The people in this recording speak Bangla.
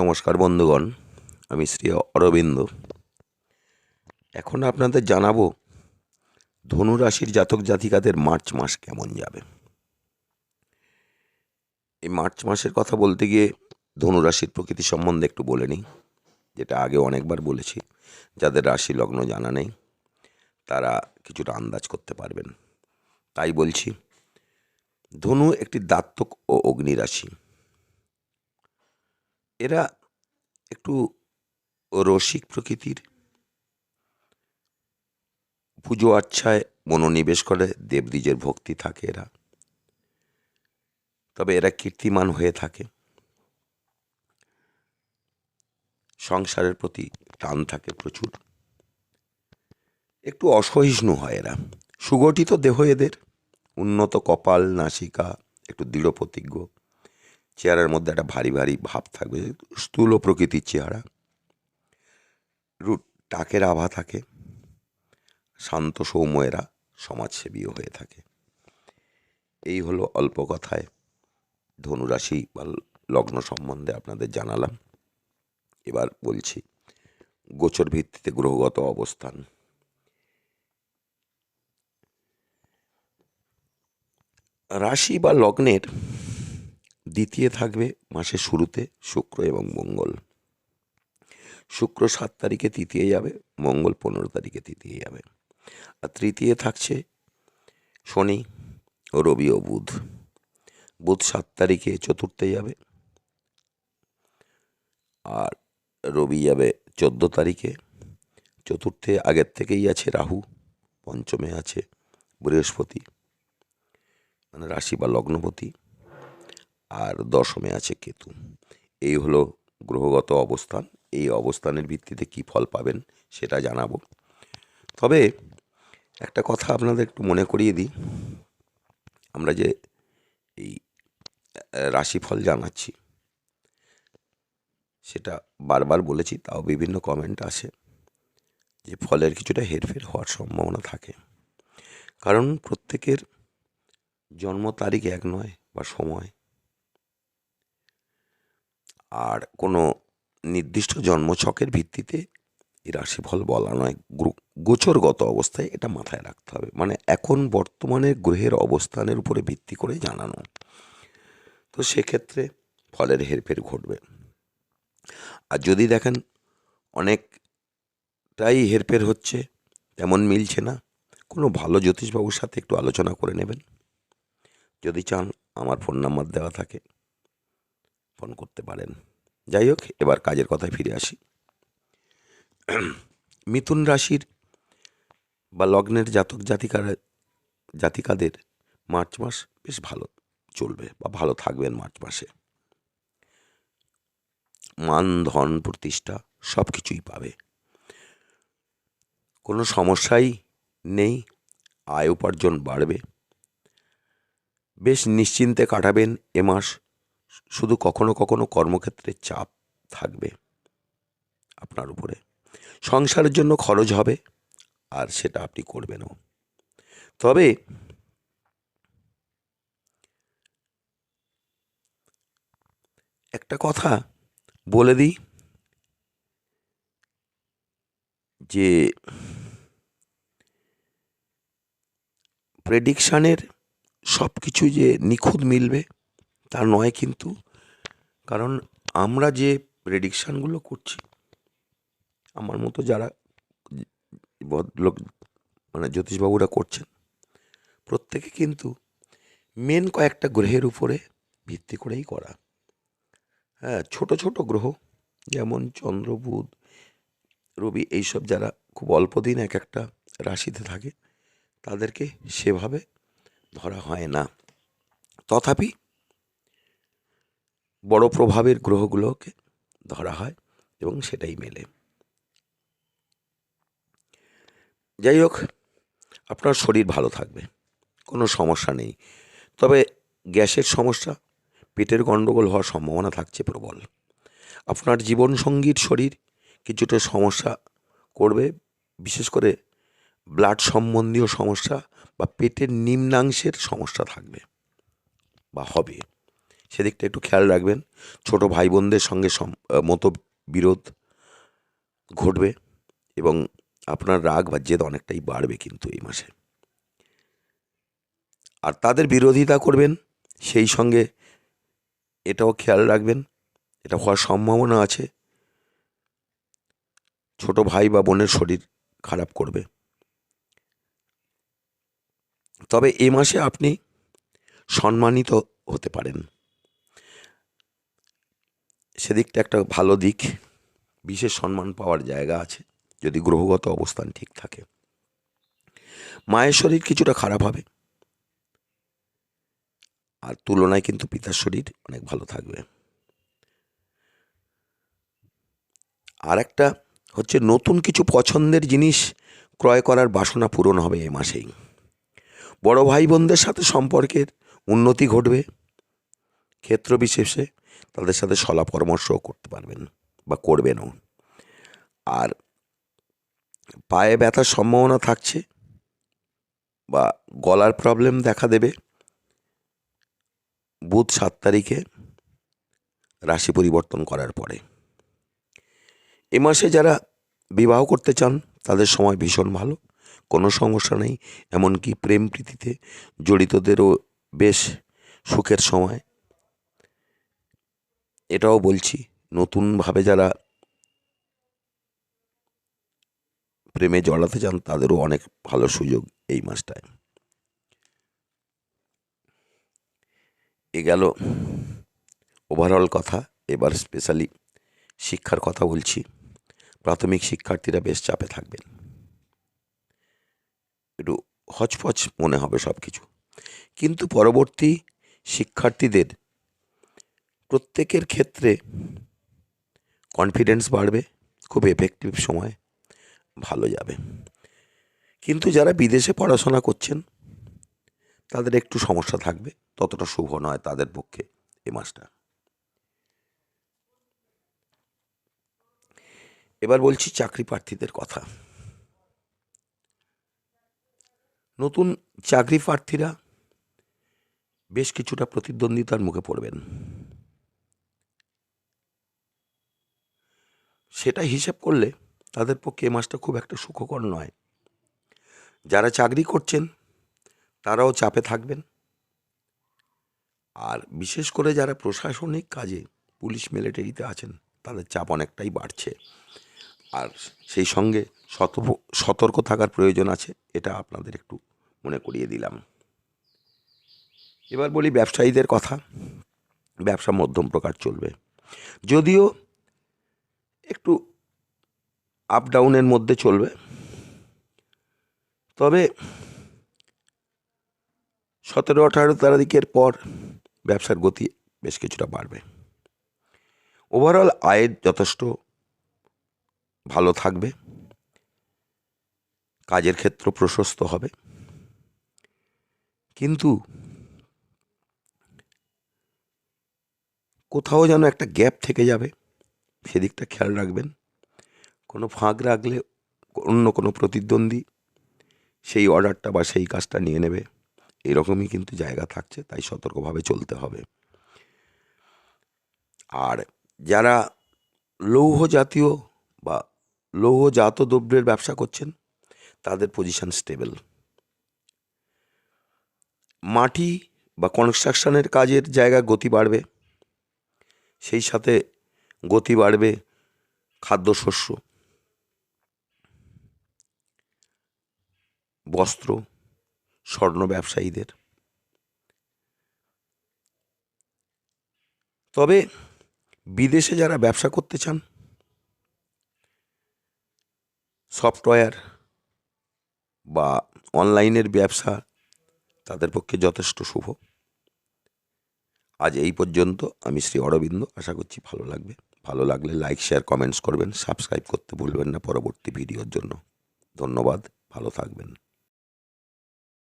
নমস্কার বন্ধুগণ, আমি শ্রী অরবিন্দ। এখন আপনাদের জানাব ধনু রাশির জাতক জাতিকাদের মার্চ মাস কেমন যাবে। এই মার্চ মাসের কথা বলতে গিয়ে ধনু রাশির প্রকৃতি সম্বন্ধে একটু বলে নিই, যেটা আগে অনেকবার বলেছি, যাদের রাশি লগ্ন জানা নেই, তারা কিছুটা আন্দাজ করতে পারবেন। তাই বলছি, ধনু একটি দাত্তক ও অগ্নি রাশি এরা একটু রসিক প্রকৃতির। পুজো আচ্ছায় মনোনিবেশ করে, দেবদ্বীজের ভক্তি থাকে এরা। তবে এরা কীর্তিমান হয়ে থাকে। সংসারের প্রতি টান থাকে প্রচুর। একটু অসহিষ্ণু হয় এরা। সুগঠিত দেহ এদের। উন্নত কপাল, নাসিকা, একটু দৃঢ় প্রতিজ্ঞ চেহারার মধ্যে একটা ভারী ভারী ভাব থাকবে, স্থূল প্রকৃতির চেহারা। রু টাকের আভা থাকে, শান্ত সৌম্য এরা সমাজসেবীও হয়ে থাকে। এই হলো অল্প কথায় ধনুরাশি বা লগ্ন সম্বন্ধে আপনাদের জানালাম। এবার বলছি, গোচর ভিত্তিতে গ্রহগত অবস্থান। রাশি বা লগ্নের দ্বিতীয় থাকবে মাসের শুরুতে শুক্র এবং মঙ্গল। শুক্র সাত তারিখে তৃতীয় যাবে, মঙ্গল পনেরো তারিখে তৃতীয় যাবে। আর তৃতীয় থাকছে শনি ও রবি ও বুধ। বুধ সাত তারিখে চতুর্থে যাবে, আর রবি যাবে চোদ্দ তারিখে। চতুর্থে আগের থেকেই আছে রাহু, পঞ্চমে আছে বৃহস্পতি মানে রাশি বা লগ্নপতি। আর দশমে আছে কেতু। এই হলো গ্রহগত অবস্থান। এই অবস্থানের ভিত্তিতে কি ফল পাবেন সেটা জানাব। তবে একটা কথা আপনাদের একটু মনে করিয়ে দিই। আমরা যে এই রাশিফল জানাচ্ছি, সেটা বারবার বলেছি, তাও বিভিন্ন কমেন্ট আসে যে ফলের কিছুটা হেরফের হওয়ার সম্ভাবনা থাকে। কারণ প্রত্যেকের জন্ম তারিখ এক নয় বা সময়। আর কোনো নির্দিষ্ট জন্মছকের ভিত্তিতে এই রাশিফল বলা নয় গোচরগত অবস্থায় এটা মাথায় রাখতে হবে। মানে এখন বর্তমানে গ্রহের অবস্থানের উপরে ভিত্তি করে জানানো। তো সেক্ষেত্রে ফলের হেরফের ঘটবে। আর যদি দেখেন অনেকটাই হেরফের হচ্ছে, তেমন মিলছে না, কোনো ভালো জ্যোতিষবাবুর সাথে একটু আলোচনা করে নেবেন। যদি চান আমার ফোন নাম্বার দেওয়া থাকে। ফোন করতে পারেন। যাই হোক, এবার কাজের কথায় ফিরে আসি। মিথুন রাশির বা লগ্নের জাতক জাতিকার, জাতিকাদের মার্চ মাস বেশ ভালো চলবে বা ভালো থাকবেন মার্চ মাসে। মান, ধন, প্রতিষ্ঠা সব কিছুই পাবে। কোনো সমস্যাই নেই, আয় উপার্জন বাড়বে। বেশ নিশ্চিন্তে কাটাবেন এ মাস। শুধু কখনো কখনো কর্মক্ষেত্রে চাপ থাকবে আপনার উপরে। সংসারের জন্য খরচ হবে, আর সেটা আপনি করবেনও। তবে একটা কথা বলে দিই, যে প্রেডিকশানের সব কিছু যে নিখুঁত মিলবে তা নয় কিন্তু। কারণ আমরা যে প্রেডিকশানগুলো করছি, আমার মতো যারা ভদ্রলোক মানে জ্যোতিষবাবুরা করছেন, প্রত্যেকে কিন্তু মেন কয়েকটা গ্রহের উপরে ভিত্তি করেই করা। হ্যাঁ ছোট ছোট গ্রহ, যেমন চন্দ্র, বুধ, রবি, এইসব যারা খুব অল্প দিন এক একটা রাশিতে থাকে, তাদেরকে সেভাবে ধরা হয় না। তথাপি বড় প্রভাবের গ্রহগুলোকে ধরা হয় এবং সেটাই মেলে। যাই হোক, আপনার শরীর ভালো থাকবে, কোনো সমস্যা নেই। তবে গ্যাসের সমস্যা, পেটের গণ্ডগোল হওয়ার সম্ভাবনা থাকছে প্রবল। আপনার জীবনসঙ্গীর শরীর কিছুটা সমস্যা করবে, বিশেষ করে ব্লাড সম্বন্ধীয় সমস্যা বা পেটের নিম্নাংশের সমস্যা থাকবে বা হবে। সেদিকটা একটু খেয়াল রাখবেন। ছোট ভাই বোনদের সঙ্গে মতো বিরোধ ঘটবে এবং আপনার রাগ বা জেদ অনেকটাই বাড়বে কিন্তু এই মাসে। আর তাদের বিরোধিতা করবেন, সেই সঙ্গে এটাও খেয়াল রাখবেন, এটা হওয়ার সম্ভাবনা আছে। ছোট ভাই বা বোনের শরীর খারাপ করবে। তবে এ মাসে আপনি সম্মানিত হতে পারেন। সেদিকটা একটা ভালো দিক। বিশেষ সম্মান পাওয়ার জায়গা আছে, যদি গ্রহগত অবস্থান ঠিক থাকে। মায়ের শরীর কিছুটা খারাপ হবে। আর তুলনায় কিন্তু পিতার শরীর অনেক ভালো থাকবে। আর একটা হচ্ছে নতুন কিছু পছন্দের জিনিস ক্রয় করার বাসনা পূরণ হবে এ মাসেই। বড় ভাই বোনদের সাথে সম্পর্কের উন্নতি ঘটবে। ক্ষেত্র বিশেষে তাদের সাথে সলা পরামর্শও করতে পারবেন বা করবেনও। আর পায়ে ব্যথার সম্ভাবনা থাকছে বা গলার প্রবলেম দেখা দেবে, বুধ সাত তারিখে রাশি পরিবর্তন করার পরে। এ মাসে যারা বিবাহ করতে চান, তাদের সময় ভীষণ ভালো, কোনো সমস্যা নেই। এমনকি প্রেম প্রীতিতে জড়িতদেরও বেশ সুখের সময়। এটাও বলছি, নতুনভাবে যারা প্রেমে জড়াতে চান, তাদেরও অনেক ভালো সুযোগ এই মাসটায়। এ গেল ওভারঅল কথা, এবার স্পেশালি শিক্ষার কথা বলছি। প্রাথমিক শিক্ষার্থীরা বেশ চাপে থাকবেন। একটু হচপচ মনে হবে সব কিছু কিন্তু পরবর্তী শিক্ষার্থীদের প্রত্যেকের ক্ষেত্রে কনফিডেন্স বাড়বে, খুব এফেক্টিভ সময় ভালো যাবে। কিন্তু যারা বিদেশে পড়াশোনা করছেন, তাদের একটু সমস্যা থাকবে, ততটা শুভ নয় তাদের পক্ষে এ মাসটা। এবার বলছি চাকরি প্রার্থীদের কথা। নতুন চাকরি প্রার্থীরা বেশ কিছুটা প্রতিদ্বন্দ্বিতার মুখে পড়বেন। সেটা হিসেব করলে তাদের পক্ষে এ মাসটা খুব একটা সুখকর নয়। যারা চাকরি করছেন, তারাও চাপে থাকবেন। আর বিশেষ করে যারা প্রশাসনিক কাজে পুলিশ মিলিটারিতে আছেন, তাদের চাপ অনেকটাই বাড়ছে। আর সেই সঙ্গে সতর্ক থাকার প্রয়োজন আছে, এটা আপনাদের একটু মনে করিয়ে দিলাম। এবার বলি ব্যবসায়ীদের কথা। ব্যবসা মধ্যম প্রকার চলবে। যদিও একটু আপ ডাউনের মধ্যে চলবে। তবে সতেরো, আঠারো তারিখের পর ব্যবসার গতি বেশ কিছুটা বাড়বে। ওভারঅল আয়ের যথেষ্ট ভালো থাকবে। কাজের ক্ষেত্র প্রশস্ত হবে। কিন্তু কোথাও যেন একটা গ্যাপ থেকে যাবে। সেদিকটা খেয়াল রাখবেন। কোনো ফাঁক রাখলে অন্য কোনো প্রতিদ্বন্দ্বী সেই অর্ডারটা বা সেই কাজটা নিয়ে নেবে। এরকমই কিন্তু জায়গা থাকছে, তাই সতর্কভাবে চলতে হবে। আর যারা লৌহ জাতীয় বা লৌহজাত দ্রব্যের ব্যবসা করছেন, তাদের পজিশন স্টেবল মাটি বা কনস্ট্রাকশনের কাজের জায়গায় গতি বাড়বে। সেই সাথে গতি বাড়বে, খাদ্যশস্য, বস্ত্র, স্বর্ণ ব্যবসায়ীদের। তবে বিদেশে যারা ব্যবসা করতে চান, সফটওয়্যার বা অনলাইনের ব্যবসা তাদের পক্ষে যথেষ্ট শুভ। আজ এই পর্যন্ত আমি শ্রী অরবিন্দ, আশা করছি ভালো লাগবে। ভালো লাগলে লাইক শেয়ার কমেন্টস করবেন সাবস্ক্রাইব করতে ভুলবেন না পরবর্তী ভিডিওর জন্য। ধন্যবাদ, ভালো থাকবেন।